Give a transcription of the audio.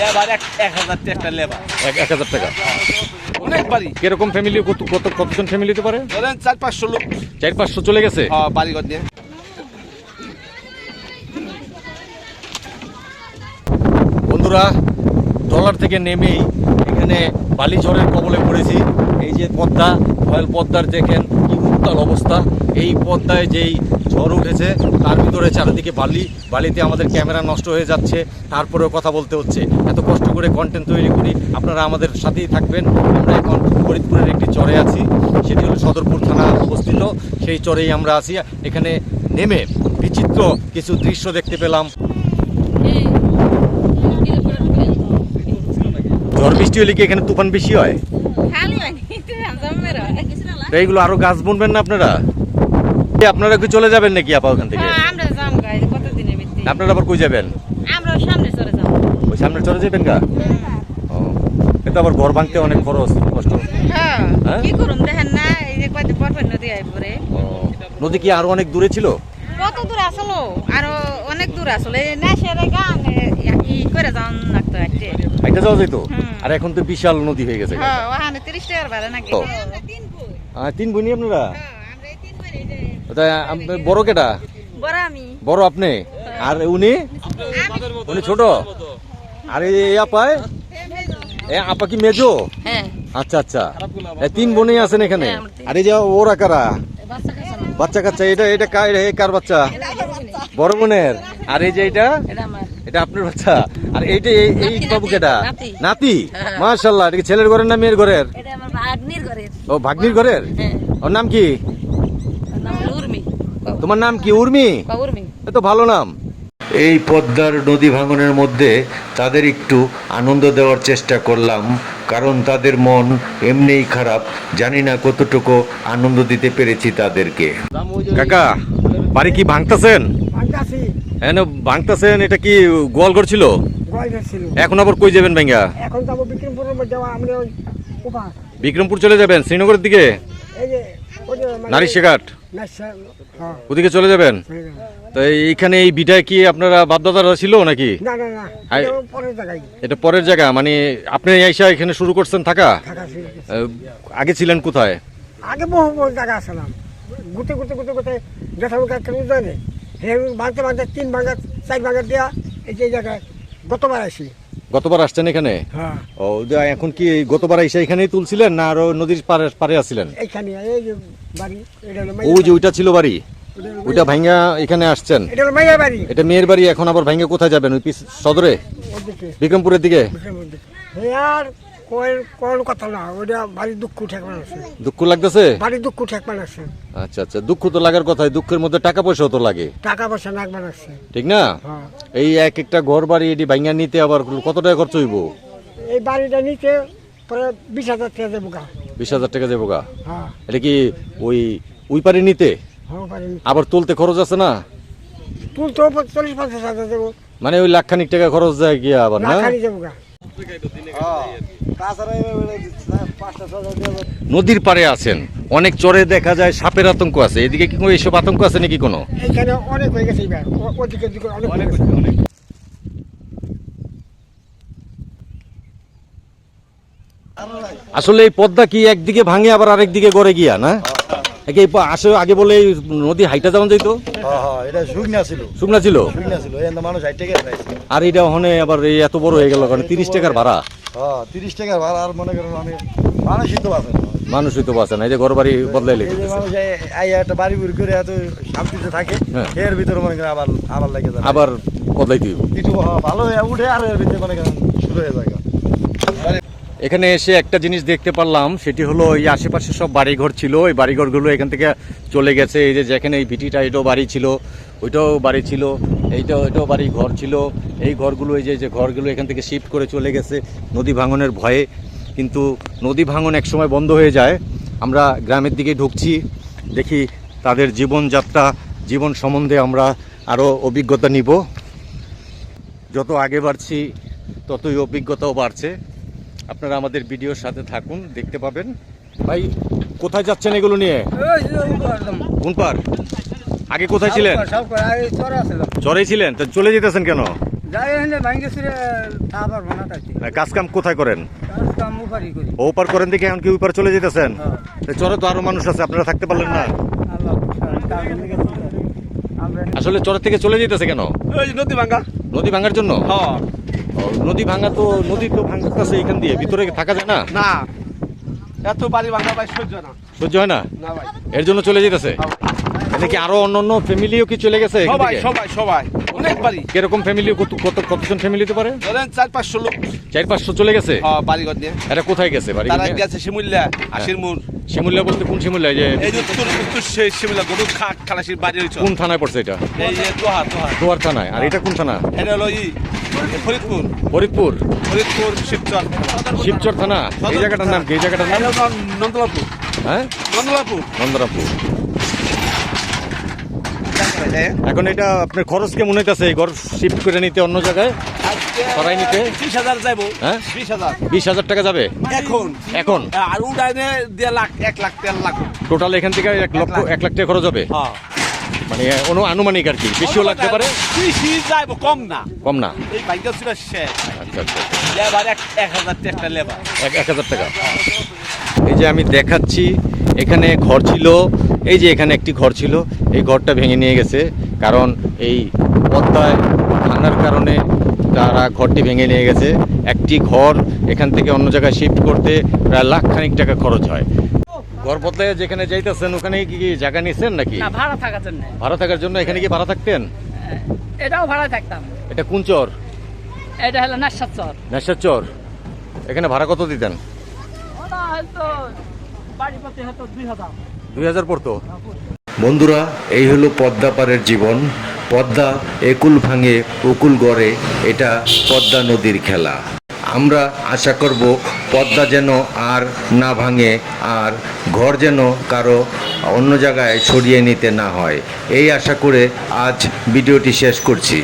Labour এক এক হাজার টাকা লেবার। এক হাজার টাকা। অনেক বাড়ি। কীরকম ফ্যামিলি কত কত কতজন ফ্যামিলি হতে পারে? ধরেন চার পাঁচশো লোক। চার পাঁচশো চলে গেছে? হ্যাঁ, দিয়ে। বন্ধুরা ট্রলার থেকে নেমেই এখানে বালি ঝড়ের কবলে পড়েছি। এই যে পদ্মা রয়্যাল পদ্মার দেখেন কি উত্তাল অবস্থা। এই পদ্মায় যেই ঝড় উঠেছে তার ভিতরে চারিদিকে বালি বালিতে আমাদের ক্যামেরা নষ্ট হয়ে যাচ্ছে তারপরেও কথা বলতে হচ্ছে। এত কষ্ট করে কন্টেন্ট তৈরি করি আপনারা আমাদের সাথেই থাকবেন। আমরা এখন ফরিদপুরের একটি চরে আছি সেটি হলো সদরপুর থানা অবস্থিত। সেই চরেই আমরা আছি। এখানে নেমে বিচিত্র কিছু দৃশ্য দেখতে পেলাম। ঝড় বৃষ্টি হলে কি এখানে তুফান বেশি হয়? এইগুলো আরও গাছ বুনবেন না আপনারা? আপনারা কি চলে যাবেন নাকি আপা ওখান থেকে? আমরা যাম গাই কতদিনের ভিত্তি। আপনারা আবার কই যাবেন? আমরা সামনে চলে যাম। ওই সামনে চলে যাবেন গা? ও কিন্তু আবার ঘর ভাঙতে অনেক খরচ কষ্ট। হ্যাঁ হ্যাঁ? কি করুম দেখেন না এই যে নদী আই পরে নদী কি আরও অনেক দূরে ছিল? কত দূর আসলো? আরও অনেক দূর আসলো। না সেরে গান ই করে যান লাগতো আজকে হাইটা যাওয়া যেত আর এখন তো বিশাল নদী হয়ে গেছে হ্যাঁ ওখানে তিরিশ টাকার ভাড়া নাকি। ও। তিন ফুট আহ, তিন বোনই আপনারা হ্যাঁ, আমরা এই তিন ফুট এই যে তা আম- বড় কেটা? বড় আপনি? আর উনি? উনি ছোট? আর এই আপায় এ? আপা কি মেজো? হ্যাঁ। আচ্ছা আচ্ছা। তিন বোনই আছেন এখানে? হ্যাঁ। আর এই যে ওরা কারা? বাচ্চা কাচ্চা এটা এটা কার বাচ্চা? বড় বোনের। আর এই যে এটা? এটা আপনার বাচ্চা? আর এইটা এই বাবু কেটা? নাতি। হ্যাঁ। মাশাল্লাহ এটা ছেলের ঘরের না মেয়ের ঘরের? ও ভাগ্নির ঘরের? ওর নাম কি ওর নাম হলো উর্মি তোমার নাম কি উর্মি? বা উর্মি। এ তো ভালো নাম। এই পদ্মার নদী ভাঙনের মধ্যে তাদের একটু আনন্দ দেওয়ার চেষ্টা করলাম কারণ তাদের মন এমনিই খারাপ। জানি না কতটুকু আনন্দ দিতে পেরেছি তাদেরকে। কাকা বাড়ি কি ভাঙতেছেন? হ্যাঁ ভাঙতেছেন এটা কি গোয়াল ছিল? গয়না ছিল। এখন আবার কই যাবেন ভাঙ্গা এখন যাব বিক্রমপুরের মধ্যে আমরা বিক্রমপুর চলে যাবেন শ্রীনগরের দিকে? এই যে হ্যাঁ, ওদিকে চলে যাবেন। তো এইখানে এই বিটায় কি আপনারা বাপদাদারা ছিল নাকি? না না না। হাই- এটা পরের জায়গায়। এটা পরের জায়গা মানে আপনি আইসা এখানে শুরু করছেন থাকা? থাকা ছিল আহ, আগে ছিলেন কোথায়? আগে বহু বহু জায়গা আসলাম গুতে গুতে গুতে গুতে জেঠামুখা কেন জানে হে বাঁধতে বাঁধতে তিন ভাঙা চার ভাঙা দেওয়া এই যে এই জায়গায় গতবার আসি গতবার আসছেন এখানে? হ্যাঁ। ও এখন কি গতবার এসে এখানেই তুলছিলেন না আরও নদীর পারে পারে আসছিলেন এখানে এই যে বাড়ি এটা হলো ওই যে ওইটা ছিল বাড়ি? ওইটা ভাঙ্গা এখানে আসছেন? এটা হলো মাইয়া বাড়ি। এটা মেয়ের বাড়ি এখন আবার ভাঙ্গা কোথায় যাবেন? ওই সদরে? বিক্রমপুরের দিকে? বিক্রমপুর হ্যাঁ আর কোন কথা না ওটা দুঃখ আছে দুঃখ লাগতেছে? বাড়ির দুঃখ আছে আচ্ছা আচ্ছা দুঃখ তো লাগার কথাই দুঃখের মধ্যে টাকা পয়সাও তো লাগে। টাকা পয়সা ঠিক না? হ্যাঁ। এই এক একটা ঘর বাড়ি এটি নিতে আবার কত টাকা খরচ হইব? এই বাড়িটা নিচে পরে বিশ হাজার টাকা দেবো গা। বিশ হাজার টাকা দেবো গা? হ্যাঁ। এটা কি ওই ওই পারে নিতে? হ্যাঁ আবার তুলতে খরচ আছে না? তুলতেও চল্লিশ পঞ্চাশ হাজার দেবো। মানে ওই লাখ খানিক টাকা খরচ যায় গিয়া আবার না? নদীর পাড়ে আছেন। অনেক চরে দেখা যায় সাপের আতঙ্ক আছে। এদিকে কি কোনো এইসব আতঙ্ক আছে নাকি কোনো? এইখানে অনেক হয়ে গেছে ওদিকে দিকে অনেক আসলে এই পদ্মা কি একদিকে ভাঙে আবার আরেক দিকে গড়ে গিয়া না? একে আসে আগে বলে এই নদী হাইটা যেমন যাইতো হ্যাঁ হ্যাঁ এটা শুকনা ছিল। শুকনা ছিল? শুকনা ছিল এই মানুষ টাকা পাইছে আর এটা ওখানে আবার এই এত বড় হয়ে গেল কারণ তিরিশ টাকার ভাড়া। হ্যাঁ তিরিশ টাকা ভাড়া আর মনে করেন আমি মানুষই তো না। মানুষই তো বাঁচে না এই যে ঘর বাড়ি এই- এই একটা বাড়ি বুড়ি করে এত শান্তিতে থাকে। এর ভিতরে মনে করেন আবার আবার লাগে যায়। আবার বদলাই দিব হ্যাঁ, ভালো হয়ে উঠে আর এর ভিতরে মনে করেন শুরু হয়ে যায়। এখানে এসে একটা জিনিস দেখতে পারলাম, সেটি হলো এই আশেপাশে সব বাড়িঘর ছিল। এই বাড়িঘরগুলো এখান থেকে চলে গেছে। এই যে যেখানে এই ভিটিটা, এটাও বাড়ি ছিল, ওইটাও বাড়ি ছিল, এইটাও, এটাও বাড়ি ঘর ছিল। এই ঘরগুলো, এই যে যে ঘরগুলো এখান থেকে শিফট করে চলে গেছে নদী ভাঙনের ভয়ে। কিন্তু নদী ভাঙন একসময় বন্ধ হয়ে যায়। আমরা গ্রামের দিকে ঢুকছি, দেখি তাদের জীবনযাত্রা, জীবন সম্বন্ধে আমরা আরও অভিজ্ঞতা নিব। যত আগে বাড়ছি, ততই অভিজ্ঞতাও বাড়ছে। আপনারা আমাদের ভিডিওর সাথে থাকুন দেখতে পাবেন। ভাই কোথায় যাচ্ছেন এগুলো নিয়ে? কোন পার আগে কোথায় ছিলেন? চরেই ছিলেন? তা চলে যেতেছেন কেন? কাজ কাম কোথায় করেন? কাম উপারি ওপার করেন দেখে এখন কি চলে যেতেছেন? হ্যাঁ। চরে তো আরও মানুষ আছে আপনারা থাকতে পারলেন না। আসলে চরের থেকে চলে যেতেছে কেন? ওই নদী ভাঙ্গা। নদী ভাঙার জন্য? হ্যাঁ। নদী ভাঙা তো নদী তো ভাঙতেছে এখান দিয়ে ভিতরে থাকা যায় না? না। এত বাড়ি ভাঙা ভাই সহ্য না। সহ্য হয় না? না ভাই। এর জন্য চলে যেতেছে? এখানে কি আরও অন্য অন্য ফ্যামিলিও কি চলে গেছে সবাই সবাই সবাই। অনেক বাড়ি। কীরকম ফ্যামিলি কত কত কতজন ফ্যামিলি হতে পারে? ধরেন চার পাঁচশো লোক। চার পাঁচশো চলে গেছে? হ্যাঁ বাড়িঘর নিয়ে। এটা কোথায় গেছে? বাড়ি গেছে শিমুল্লা আশির মুর শিমুল্লা বলতে কোন শিমুল্লা এই যে এই উত্তর উত্তর শিমুল্লা গরু খালাসির বাড়ি হয়েছে কোন থানায় পড়ছে এটা? এই যে থানায়। আর এটা কোন থানা? এটা হলো ই ফরিদপুর। ফরিদপুর? ফরিদপুর শিবচর। শিবচর থানা? এই জায়গাটার নাম কি? এই জায়গাটার নাম? নন্দলাপুর। হ্যাঁ? নন্দলাপুর। নন্দরামপুর এখন এটা আপনার খরচ কেমন হইতেছে? এই ঘর শিফট করে নিতে অন্য জায়গায়? সরাই নিতে? বিশ হাজার হ্যাঁ? বিশ হাজার। বিশ হাজার টাকা যাবে? এখন। এখন? আর উড়াইনে দেড় লাখ এক লাখ দেড় লাখ। টোটাল এখান থেকে এক লক্ষ এক লাখ টাকা খরচ হবে? হ্যাঁ। মানে অনু আনুমানিক আর কি? বেশিও লাগতে পারে? বেশি যাইবো কম না। কম না? এই বাইকটা ছিল শেষ। আচ্ছা আচ্ছা লেবার এক এক হাজার একটা লেবার। এক এক হাজার টাকা। এই যে আমি দেখাচ্ছি এখানে ঘর ছিল। এই যে এখানে একটি ঘর ছিল। এই ঘরটা ভেঙে নিয়ে গেছে। কারণ এই পদ্মায় ভাঙার কারণে তারা ঘরটি ভেঙে নিয়ে গেছে। একটি ঘর এখান থেকে অন্য জায়গায় শিফট করতে প্রায় লাখ খানিক টাকা খরচ হয়। ঘর বদলে যেখানে যাইতেছেন ওখানে কি কি জায়গা নিয়েছেন নাকি? না ভাড়া থাকার জন্য। ভাড়া থাকার জন্য এখানে কি ভাড়া থাকতেন? এটাও ভাড়া থাকতাম। এটা কোন চর? এটা হলো নাশার চর। নেশার চর। এখানে ভাড়া কত দিতেন? ওটা হয়তো বাড়ি প্রতি হয়তো দুই হাজার। পড়তো? বন্ধুরা এই হলো পদ্মা পাড়ের জীবন। পদ্মা একুল ভাঙে, উকুল গড়ে, এটা পদ্মা নদীর খেলা। আমরা আশা করব পদ্মা যেন আর না ভাঙে, আর ঘর যেন কারও অন্য জায়গায় ছড়িয়ে নিতে না হয়। এই আশা করে আজ ভিডিওটি শেষ করছি।